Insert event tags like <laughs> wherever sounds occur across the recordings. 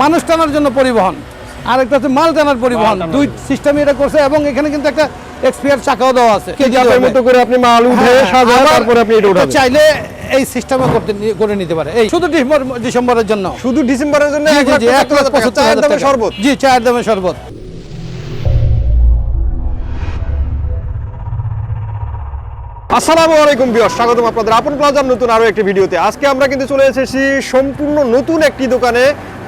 মানুষ টানার জন্য পরিবহন। আর একটা হচ্ছে মাল টানার পরিবহন। দুই সিস্টেমে এটা করছে এবং এখানে কিন্তু একটা এক্সপিয়ার চাকাও দেওয়া আছে। মতো করে আপনি মাল উঠে হ্যাঁ, তারপরে আপনি এটা উঠাবেন। চাইলে এই সিস্টেমে করতে করে নিতে পারে। এই শুধু ডিসেম্বর ডিসেম্বরের জন্য। শুধু ডিসেম্বরের জন্য এক লাখ জি, এক লাখ পঁচাত্তর চায়ের হাজার দামে শরবত। জি চায়ের দামে শরবত। আসসালামু আলাইকুম বিয়স স্বাগতম আপনাদের। আপন প্লাজার নতুন আরও একটি ভিডিওতে। আজকে আমরা কিন্তু চলে এসেছি সম্পূর্ণ নতুন একটি দোকানে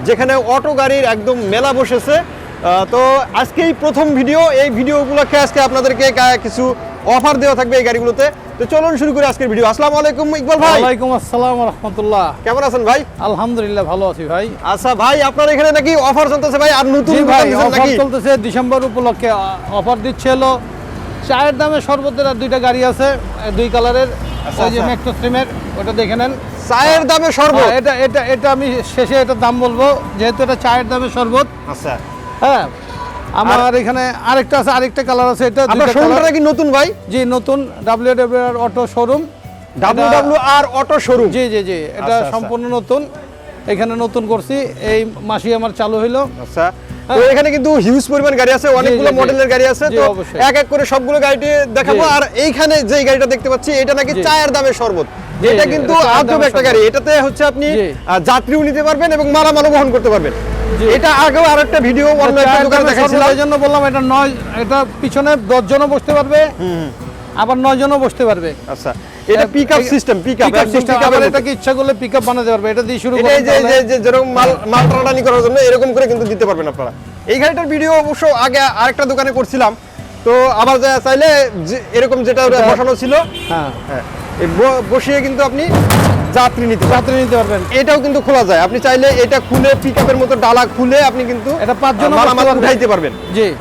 যেখানে অটো গাড়ির একদম মেলা বসেছে। তো আজকেই প্রথম ভিডিও। এই ভিডিও উপলক্ষে আজকে আপনাদেরকে কিছু অফার দেওয়া থাকবে এই গাড়িগুলোতে। তো চলুন শুরু করি আজকের ভিডিও। আসসালামু আলাইকুম ইকবাল ভাই। ওয়ালাইকুম আসসালাম রহমতুল্লাহ। কেমন আছেন ভাই? আলহামদুলিল্লাহ ভালো আছি ভাই। আচ্ছা ভাই আপনার এখানে নাকি অফার চলতেছে ভাই? আর নতুন ভাই অফার নাকি? চলতেছে ডিসেম্বর উপলক্ষে অফার দিচ্ছে হলো চায়ের দামে শরবতের আর দুইটা গাড়ি আছে দুই কালারের ওই যে আচ্ছা। ওটা দেখে নেন। চায়ের দামে শরবত? হ্যাঁ, এটা এটা এটা আমি শেষে এটার দাম বলব। যেহেতু এটা চায়ের দামে শরবত। আচ্ছা। হ্যাঁ আমার এখানে আরেকটা আছে আরেকটা কালার আছে এটা আপনার শোরুমটা। নাকি নতুন ভাই? জি নতুন W W R auto showroom W W R auto showroom জি জি জি এটা আচ্ছা, আচ্ছা। সম্পূর্ণ নতুন। এখানে নতুন করছি। এই মাসে আমার চালু হইল। আচ্ছা। তো এখানে কিন্তু হিউজ পরিমাণ গাড়ি আছে অনেকগুলো। মডেলের গাড়ি আছে তো এক এক করে সবগুলো গাড়িটি দেখাবো। আর এইখানে যে গাড়িটা দেখতে পাচ্ছি এটা নাকি চায়ের দামে শরবত। এটা কিন্তু আজব একটা গাড়ি। এটাতে হচ্ছে আপনি। যাত্রীও নিতে পারবেন এবং মালামালও বহন করতে পারবেন। এটা আগেও আরেকটা ভিডিও অন্য একটা দোকানে দামে দেখাইছিলাম। এই জন্য বললাম এটা নয় এটা পিছনে দশ জনও বসতে পারবে আবার নয় জনও বসতে পারবে। আচ্ছা। এটা pick up system pick up pickup system এটাকে ইচ্ছা করলে পিকআপ বানাতে পারবে? এটা দিয়ে শুরু করুন যে যে- যেরকম মাল মাল টানাটানি করার জন্য এরকম করে কিন্তু দিতে পারবেন আপনারা। এই গাড়িটার ভিডিও অবশ্য আগে আরেকটা দোকানে করছিলাম। তো আবার যা চাইলে এরকম যেটা বসানো ছিল। হ্যাঁ। হ্যাঁ। বসিয়ে কিন্তু আপনি যাত্রী নিতে যাত্রী নিতে পারবেন। এটাও কিন্তু খোলা যায়। আপনি চাইলে এটা খুলে পিকআপের মতো ডালা খুলে আপনি কিন্তু এটা পাঁচজন উঠাইতে পারবেন। জি।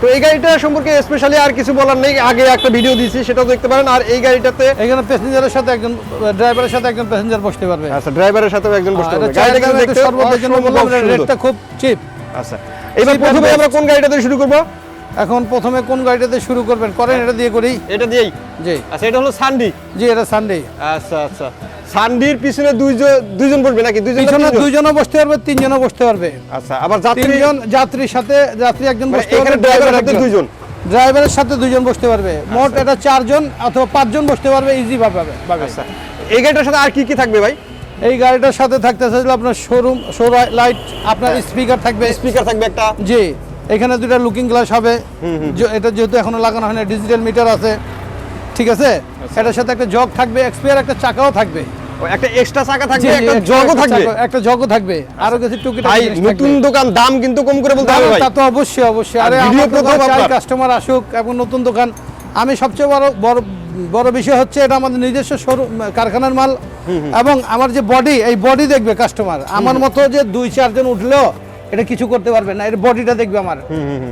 তো এই গাড়িটা সম্পর্কে স্পেশালি আর কিছু বলার নেই। আগে একটা ভিডিও দিয়েছি সেটাও দেখতে পারেন। আর এই গাড়িটাতে এখানে প্যাসেঞ্জারের সাথে একজন ড্রাইভারের সাথে একজন প্যাসেঞ্জার বসতে পারবে। আচ্ছা ড্রাইভারের সাথেও একজন বসতে পারবে। গাড়িটা কিন্তু দেখতে শরবতের জন্য বললাম রেটটা খুব চিপ আচ্ছা এবার প্রথমে আমরা কোন গাড়িটাতে শুরু করব? এখন প্রথমে কোন গাড়িটাতে শুরু করবেন? করেন এটা দিয়ে করি। এটা দিয়েই? জি। আচ্ছা এটা হলো সানডি জি এটা সানডে আচ্ছা আচ্ছা। সানডির পিছনে দুইজন দুইজন বসবে নাকি? দুইজন পিছনে দুইজনও বসতে পারবে তিনজনও বসতে পারবে। আচ্ছা আবার যাত্রী তিনজন যাত্রীর সাথে যাত্রী একজন মানে বসতে পারবে ড্রাইভারের ড্রাইভার সাথে দুইজন? ড্রাইভারের সাথে দুইজন বসতে পারবে। মোট এটা চারজন অথবা পাঁচজন বসতে পারবে ইজি ভাবে আচ্ছা। এই গাড়িটার সাথে আর কি কি থাকবে ভাই? এই গাড়িটার সাথে থাকতে চাইলে আপনার শোরুম শো লাইট আপনার হ্যাঁ। স্পিকার থাকবে। স্পিকার থাকবে একটা। জি। এখানে দুটা লুকিং গ্লাস হবে। এটা যেহেতু এখনও লাগানো হয় না ডিজিটাল মিটার আছে। ঠিক আছে? আচ্ছা। এটার সাথে একটা জগ থাকবে এক্সপিয়ার একটা চাকাও থাকবে। একটা এক্সট্রা চাকা থাকবে একটা জগও থাকবে। একটা জগও থাকবে। আরও কিছু টুকিটাকি ভাই নতুন দোকান দাম কিন্তু কম করে বলতে হবে ভাই। তা তো অবশ্যই অবশ্যই। আরে আমার। কাস্টমার আসুক এবং নতুন দোকান। আমি সবচেয়ে বড় বড় বড় বিষয় হচ্ছে এটা আমাদের নিজস্ব শোরুম কারখানার মাল। এবং আমার যে বডি এই বডি দেখবে কাস্টমার আমার মতো যে দুই চারজন উঠলেও এটা কিছু করতে পারবে না। এর বডিটা দেখবে আমার।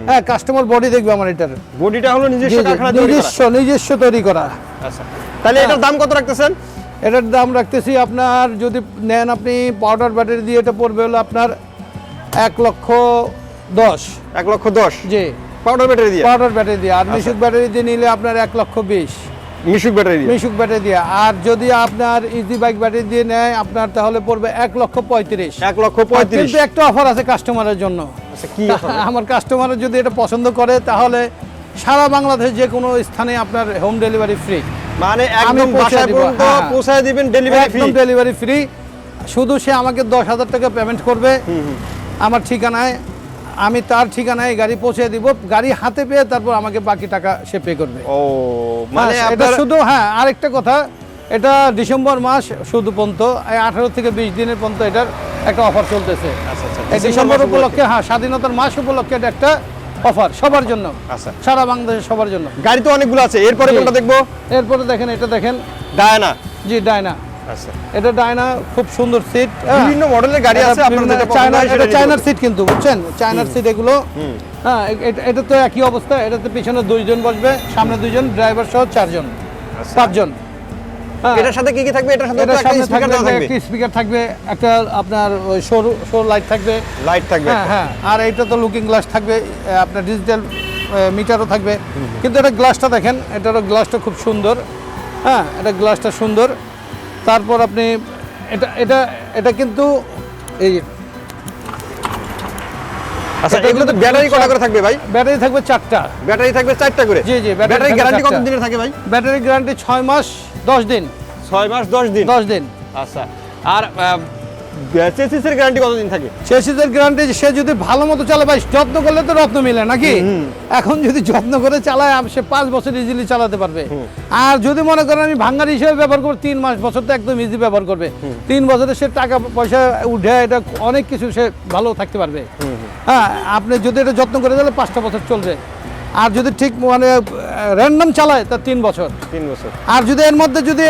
হ্যাঁ কাস্টমার বডি দেখবে আমার এটার। বডিটা হলো নিজস্ব। নিজস্ব নিজস্ব তৈরি করা। আচ্ছা। তাহলে এটার দাম কত রাখতেছেন? এটার দাম রাখতেছি আপনার যদি নেন আপনি পাউডার ব্যাটারি দিয়ে এটা পড়বে হলো আপনার এক লক্ষ দশ। এক লক্ষ দশ? জি। পাউডার ব্যাটারি দিয়ে? পাউডার ব্যাটারি দিয়ে। আর মিশুক ব্যাটারি দিয়ে নিলে আপনার এক লক্ষ বিশ। মিশুক ব্যাটারি দিয়ে? মিশুক ব্যাটারি দিয়ে। আর যদি আপনার ইজি বাইক ব্যাটারি দিয়ে নেয় আপনার তাহলে পড়বে এক লক্ষ পঁয়ত্রিশ। এক লক্ষ পঁয়ত্রিশ। কিন্তু একটা অফার আছে কাস্টমারের জন্য। আচ্ছা কি <laughs> আমার কাস্টমার যদি এটা পছন্দ করে তাহলে সারা বাংলাদেশ যে কোনো স্থানে আপনার হোম ডেলিভারি ফ্রি মানে একদম পর্যন্ত হ্যাঁ। পৌঁছায় দিবেন ডেলিভারি ফ্রি একদম ডেলিভারি ফ্রি শুধু সে আমাকে দশ হাজার টাকা পেমেন্ট করবে। আমার ঠিকানায় আমি তার ঠিকানায় গাড়ি পৌঁছে দিব। গাড়ি হাতে পেয়ে তারপর আমাকে বাকি টাকা সে পে করবে। ও মানে হ্যাঁ, এটা শুধু হ্যাঁ আরেকটা কথা। এটা ডিসেম্বর মাস শুধু পর্যন্ত। আঠারো থেকে বিশ দিনের পর্যন্ত এটার একটা অফার চলতেছে। আচ্ছা আচ্ছা ডিসেম্বর উপলক্ষে হ্যাঁ স্বাধীনতার মাস উপলক্ষে এটা একটা অফার সবার জন্য। আচ্ছা। সারা বাংলাদেশের সবার জন্য। গাড়ি তো অনেকগুলো আছে এরপরে। কোনটা দেখব? এরপরে দেখেন এটা দেখেন। ডায়না। জি ডায়না। আচ্ছা। এটা ডায়না খুব সুন্দর সিট বিভিন্ন মডেলের গাড়ি আছে চায়না এটা চায়নার সিট কিন্তু বুঝছেন? চায়নার সিট এগুলো। হ্যাঁ এটা- এটা তো একই অবস্থা। এটাতে পিছনে দুইজন বসবে সামনে দুইজন ড্রাইভার সহ চারজন। পাঁচজন। হ্যাঁ এটার সাথে কি কি থাকবে? এটার সাথে একটা স্পিকার থাকবে দেওয়া থাকবে একটা স্পিকার থাকবে একটা আপনার ওই শোর শোর লাইট থাকবে। লাইট থাকবে। হ্যাঁ হ্যাঁ আর এইটা তো লুকিং গ্লাস থাকবে আপনার ডিজিটাল মিটারও থাকবে। কিন্তু এটা গ্লাসটা দেখেন এটারও গ্লাসটা খুব সুন্দর। হ্যাঁ এটা গ্লাসটা সুন্দর। তারপর আপনি এটা এটা এটা কিন্তু এই আচ্ছা এগুলো তো ব্যাটারি কটা করে থাকবে ভাই? ব্যাটারি থাকবে চারটা। ব্যাটারি থাকবে চারটা করে? জি, জি, ব্যাটারি গ্যারান্টি কত। দিনের থাকে ভাই? ব্যাটারি গ্যারান্টি ছয় মাস দশ দিন। ছয় মাস দশ দিন? দশ দিন। আচ্ছা আর চেসিসের গ্যারান্টি কতদিন থাকে? চেসিসের গ্যারান্টি সে যদি ভালো মতো চালায় ভাই যত্ন করলে তো রত্ন মিলে নাকি? এখন যদি যত্ন করে চালায় সে পাঁচ বছর ইজিলি চালাতে পারবে। আর যদি মনে করেন আমি ভাঙ্গার হিসেবে ব্যবহার করব তিন মাস বছর তো একদম ইজি ব্যবহার করবে। তিন বছরে সে টাকা পয়সা উঠে এটা অনেক কিছু সে ভালো থাকতে পারবে। হ্যাঁ আপনি যদি এটা যত্ন করে তাহলে পাঁচটা বছর চলবে। আর যদি ঠিক মানে র্যান্ডম চালায় তা তিন বছর। তিন বছর। আর যদি এর মধ্যে যদি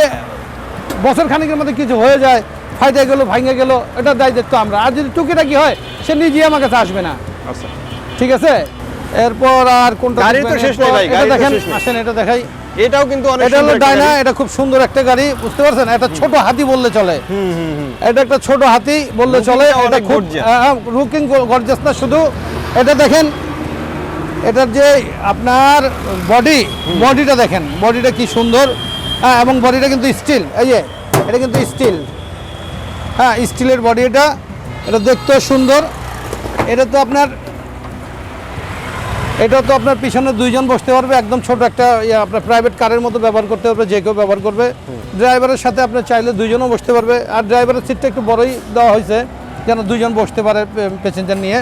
বছর খানিকের মধ্যে কিছু হয়ে যায় ফাইটে গেল ভাঙে গেল এটা দায় দায়িত্ব আমরা। আর যদি টুকিটাকি হয় সে নিজেই আমার কাছে আসবে না। আচ্ছা। ঠিক আছে? এরপর আর কোনটা গাড়ির তো শেষ নেই ভাই, এটা দেখেন আসেন এটা দেখাই। এটাও কিন্তু অনেক এটা হলো ডাইনা এটা খুব সুন্দর একটা গাড়ি বুঝতে পারছেন? এটা ছোট হাতি বললে চলে। হুম হুম হুম। এটা একটা ছোট হাতি বললে চলে। এটা খুব। লুকিং গর্জাস না শুধু। এটা দেখেন এটার যে আপনার বডি বডিটা দেখেন। বডিটা কি সুন্দর। হ্যাঁ এবং বডিটা কিন্তু স্টিল এই যে এটা কিন্তু স্টিল হ্যাঁ স্টিলের বডি এটা। এটা দেখতেও সুন্দর। এটা তো আপনার এটা তো আপনার পিছনে দুইজন বসতে পারবে, একদম ছোট একটা ইয়ে আপনার প্রাইভেট কারের মতো ব্যবহার করতে পারবে, যে কেউ ব্যবহার করবে। ড্রাইভারের সাথে আপনি চাইলে দুইজনও বসতে পারবে। আর ড্রাইভারের সিটটা একটু বড়ই দেওয়া হয়েছে, যেন দুইজন বসতে পারে প্যাসেঞ্জার নিয়ে।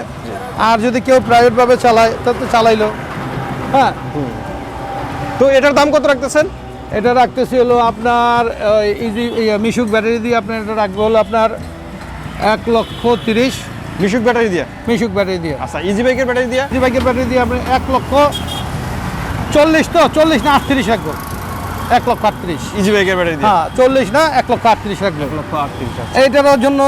আর যদি কেউ প্রাইভেটভাবে চালায়, তা তো চালাইলো। হ্যাঁ। তো এটার দাম কত রাখতেছেন? এটা রাখতেছি হলো আপনার ইজি মিশুক ব্যাটারি দিয়ে আপনার এটা রাখবে হলো আপনার এক লক্ষ তিরিশ। মিশুক ব্যাটারি দিয়ে? মিশুক ব্যাটারি দিয়ে। আচ্ছা ইজি বাইকের ব্যাটারি দিয়ে? ইজি বাইকের ব্যাটারি দিয়ে আপনি এক লক্ষ চল্লিশ তো চল্লিশ না আটত্রিশ রাখব। এক লক্ষ আটত্রিশ। ইজি বাইকের ব্যাটারি দিয়ে? হ্যাঁ চল্লিশ না এক লক্ষ আটত্রিশ রাখব। এক লক্ষ আটত্রিশ এইটার জন্য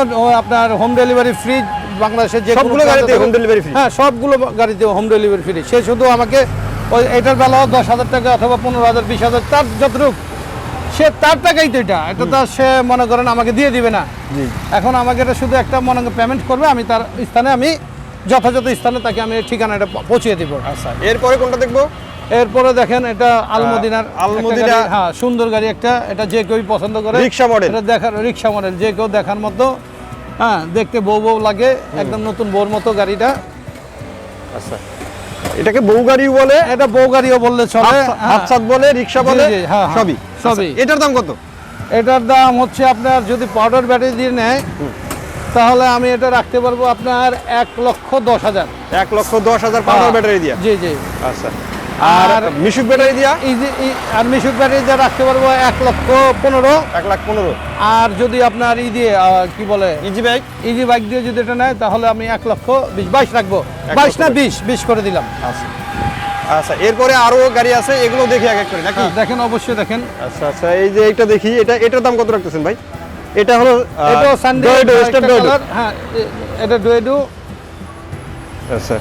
আপনার হোম ডেলিভারি ফ্রি বাংলাদেশের যে সবগুলো গাড়িতে home delivery free? হ্যাঁ সবগুলো গাড়িতে হোম ডেলিভারি ফ্রি সে শুধু আমাকে ওই এটার বেলাও দশ হাজার টাকা অথবা পনেরো হাজার বিশ হাজার তার যতটুক সে তার টাকাই তো এটা। এটা তো সে মনে করেন আমাকে দিয়ে দিবে না। জি। এখন আমাকে এটা শুধু একটা মনে পেমেন্ট করবে আমি তার স্থানে আমি যথাযথ স্থানে তাকে আমি ঠিকানাটা পৌঁছিয়ে দিব। আচ্ছা এরপরে কোনটা দেখব? এরপরে দেখেন এটা আলমদিনার আলমদিনা- হ্যাঁ সুন্দর গাড়ি একটা এটা যে কেউ পছন্দ করে রিক্সা মডেল এটা দেখার রিক্সা মডেল যে কেউ দেখার মতো হ্যাঁ দেখতে বউ বউ লাগে একদম নতুন বউর মতো গাড়িটা। আচ্ছা। এটাকে বউ গাড়ি বলে এটা বউ গাড়িও বললে চলে। হ্যাঁ। হাতসাত বলে রিক্সা বলে হ্যাঁ, হ্যাঁ, সবই। সবই। আচ্ছা, এটার দাম কত? এটার দাম হচ্ছে আপনার যদি পাউডার ব্যাটারি দিয়ে নেয় তাহলে আমি এটা রাখতে পারব আপনার এক লক্ষ দশ হাজার। এক লক্ষ দশ হাজার পাউডার হ্যাঁ, ব্যাটারি দিয়ে। জি জি। আচ্ছা। আর মিশুক ব্যাটারি দিয়া? ইজি আর মিশুক ব্যাটারি দিয়ে রাখতে পারব এক লক্ষ পনেরো। এক লাখ পনেরো। আর যদি আপনার ই দিয়ে কি বলে? ইজি বাইক ইজি বাইক দিয়ে যদি এটা নেয় তাহলে আমি এক লক্ষ বিশ বাইশ রাখব। বাইশ না বিশ। বিশ করে দিলাম। আচ্ছা। আচ্ছা এরপরে আরও গাড়ি আছে এগুলো দেখি এক এক করে নাকি? হ্যাঁ, দেখেন অবশ্যই দেখেন। আচ্ছা আচ্ছা এই যে এটা দেখি এটা এটার দাম কত রাখতেছেন ভাই? এটা হলো এটাও সানডে হ্যাঁ এটা ডুয়েডু আচ্ছা।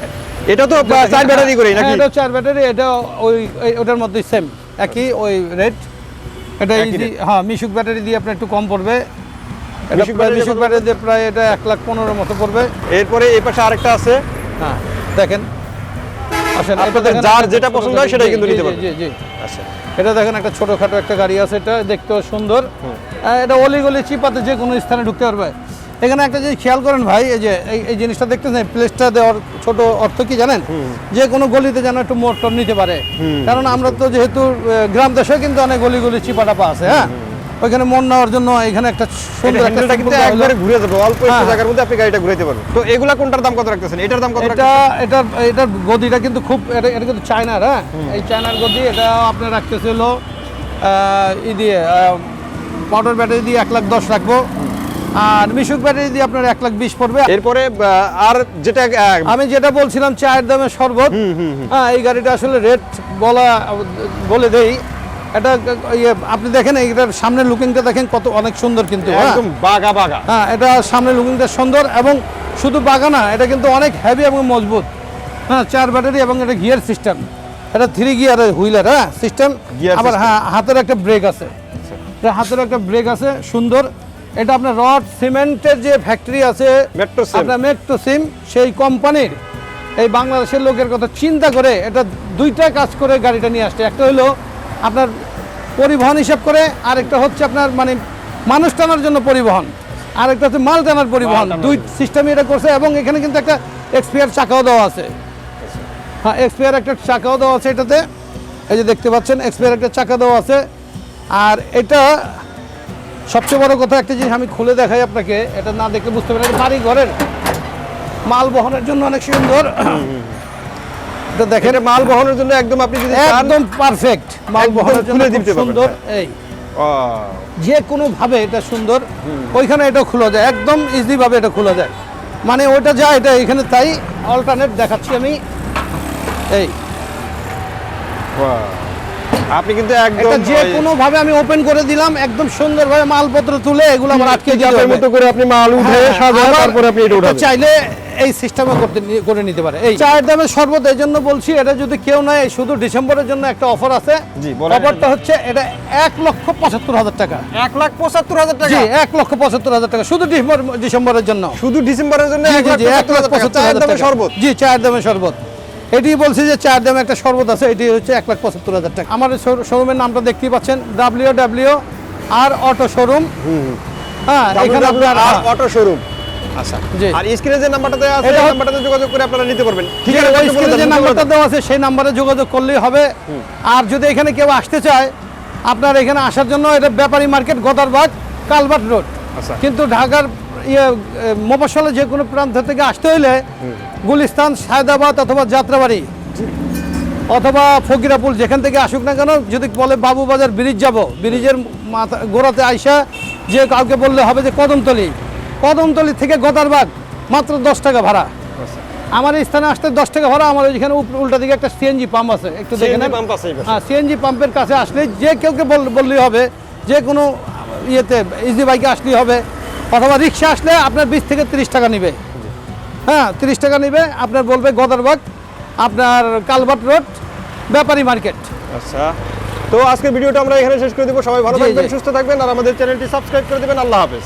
এটা তো চার ব্যাটারি করে নাকি? হ্যাঁ, এটা চার ব্যাটারি এটা ওই ওটার মধ্যে সেম একই ওই রেট এটা ইজি হ্যাঁ মিশুক ব্যাটারি দিয়ে আপনার একটু কম পড়বে। এটা মিশুক ব্যাটারি দিয়ে প্রায় এটা এক লাখ পনেরোর মতো পড়বে। এরপরে এই পাশে আরেকটা আছে। হ্যাঁ দেখেন। আসেন আপনাদের দেখেন যার যেটা পছন্দ হয় সেটাই কিন্তু নিতে পারবেন। জি জি। আচ্ছা। এটা দেখেন একটা ছোটখাটো একটা গাড়ি আছে এটা দেখতেও সুন্দর। এটা অলি গলি চিপাতে যে কোনো স্থানে ঢুকতে পারবে। এখানে একটা জিনিস খেয়াল করেন ভাই এই যে এই জিনিসটা দেখতেছেন প্লেসটা দেওয়ার ছোট অর্থ কি জানেন? যে কোনো গলিতে যেন একটু মোটর নিতে পারে। কারণ আমরা তো যেহেতু গ্রাম দেশে কিন্তু অনেক গলি গলি চিপা টাপা আছে হ্যাঁ ওইখানে মন নেওয়ার জন্য এখানে একটা এটা সুন্দর একটা কিন্তু। একবারে ঘুরে যাবে অল্প একটু হ্যাঁ। জায়গার মধ্যে আপনি গাড়িটা ঘুরাইতে পারবেন। তো এগুলা কোনটার দাম কত রাখতেছেন? এটার দাম কত এটা রাখতেছেন? এটার গদিটা কিন্তু খুব এটা এটা কিন্তু চায়নার হ্যাঁ? এই চায়নার গদি এটা আপনার রাখতেছে হলো আহ, ই দিয়ে পাউডার ব্যাটারি দিয়ে এক লাখ দশ রাখব। আর মিশুক ব্যাটারি দিয়ে আপনার এক লাখ বিশ পড়বে। এরপরে আর যেটা আমি যেটা বলছিলাম চায়ের দামে শরবত। হ্যাঁ এই গাড়িটা আসলে রেট বলা বলে দেই। এটা ইয়ে আপনি দেখেন এইটার সামনের লুকিংটা দেখেন কত অনেক সুন্দর কিন্তু হ্যাঁ। একদম বাগা বাগা হ্যাঁ এটা সামনে লুকিংটা সুন্দর এবং শুধু বাগানা এটা কিন্তু অনেক হেভি এবং মজবুত। হ্যাঁ চার ব্যাটারি এবং এটা গিয়ার সিস্টেম এটা থ্রি গিয়ারের হুইলার হ্যাঁ সিস্টেম আবার হ্যাঁ হাতের একটা ব্রেক আছে। এটা হাতের একটা ব্রেক আছে সুন্দর। এটা আপনার রড সিমেন্টের যে ফ্যাক্টরি আছে। আপনার মেট্রো সিম সেই কোম্পানির এই বাংলাদেশের লোকের কথা চিন্তা করে এটা দুইটা কাজ করে গাড়িটা নিয়ে আসছে। একটা হলো আপনার পরিবহন হিসাব করে আরেকটা হচ্ছে আপনার মানে মানুষ টানার জন্য পরিবহন। আর একটা হচ্ছে মাল টানার পরিবহন। দুই সিস্টেমে এটা করছে এবং এখানে কিন্তু একটা এক্সপিয়ার চাকাও দেওয়া আছে। হ্যাঁ এক্সপিয়ার একটা চাকাও দেওয়া আছে এটাতে। এই যে দেখতে পাচ্ছেন এক্সপিয়ার একটা চাকা দেওয়া আছে। আর এটা সবচেয়ে বড় কথা একটা জিনিস আমি খুলে দেখাই আপনাকে এটা না দেখলে বুঝতে পারেন বাড়ি ঘরের মাল বহনের জন্য অনেক সুন্দর। এটা দেখেন মাল বহনের জন্য একদম আপনি যদি একদম পারফেক্ট মাল বহনের জন্য দিতে সুন্দর হ্যাঁ। এই। যে কোনো ভাবে এটা সুন্দর ওইখানে এটা খোলা যায় একদম ইজি ভাবে এটা খোলা যায়। মানে ওইটা যা এটা এখানে তাই অল্টারনেট দেখাচ্ছি আমি এই. আপনি কিন্তু একদম যে কোনো ভাবে আমি ওপেন করে দিলাম একদম সুন্দরভাবে মালপত্র তুলে এগুলো আমার আটকে দিতে আপনার হবে। মতো করে আপনি মাল উঠে হ্যাঁ, সাজায় তারপরে আপনি এটা উঠাবেন। চাইলে এই সিস্টেমে করতে করে নিতে পারে। এই চায়ের শরবত এই জন্য বলছি এটা যদি কেউ নেয় শুধু ডিসেম্বরের জন্য একটা অফার আছে। অফারটা হচ্ছে এটা এক লক্ষ পঁচাত্তর হাজার টাকা। এক লাখ পঁচাত্তর হাজার টাকা? এক লক্ষ পঁচাত্তর হাজার টাকা। শুধু ডিসেম্বর ডিসেম্বরের জন্য। শুধু ডিসেম্বরের জন্য এক লাখ পঁচাত্তর হাজার দামে টাকা। শরবত? জি চায়ের দামে শরবত। এটি বলছি যে চায়ের দামে একটা শরবত আছে এটি হচ্ছে এক লাখ পঁচাত্তর হাজার টাকা। আমার শোরুমের নামটা দেখতেই পাচ্ছেন W W R auto showroom. হ্যাঁ এখানে আপনার আর অটো শোরুম। আচ্ছা আর স্ক্রিনে যে নাম্বারটা দেওয়া আছে এটা এই নাম্বারটাতে যোগাযোগ করে আপনারা নিতে পারবেন। ঠিক আছে, যে নাম্বারটা দেওয়া আছে সেই নাম্বারে যোগাযোগ করলেই হবে। আর যদি এখানে কেউ আসতে চায় আপনার এখানে আসার জন্য এটা Bepari market Gadarbag culvert road. আচ্ছা। কিন্তু ঢাকার ইয়ে এ, যে কোনো প্রান্ত থেকে আসতে হইলে গুলিস্তান সায়দাবাদ অথবা যাত্রাবাড়ি অথবা ফকিরাপুল যেখান থেকে আসুক না কেন যদি বলে বাবুবাজার ব্রিজ যাব ব্রিজের মাথা গোড়াতে আইসা যে কাউকে বললে হবে যে কদমতলি কদমতলি থেকে গদারবাগ মাত্র দশ টাকা ভাড়া। আমার এই স্থানে আসতে দশ টাকা ভাড়া আমার ওইখানে উল্টা দিকে একটা সিএনজি পাম্প আছে একটু দেখে পাম্প আছে হ্যাঁ সিএনজি পাম্পের কাছে আসলে যে কেউকে বল- বললেই হবে যে কোনো ইয়েতে ইজি বাইকে আসলেই হবে। অথবা রিক্সা আসলে আপনার বিশ থেকে তিরিশ টাকা নেবে। হ্যাঁ তিরিশ টাকা নেবে আপনার বলবে গদারবাগ আপনার কালভার্ট রোড ব্যাপারী মার্কেট। আচ্ছা তো আজকে ভিডিওটা আমরা এখানে শেষ করে দেবো। সবাই ভালো থাকবেন সুস্থ থাকবেন আর আমাদের চ্যানেলটি সাবস্ক্রাইব করে দেবেন। আল্লাহ হাফেজ।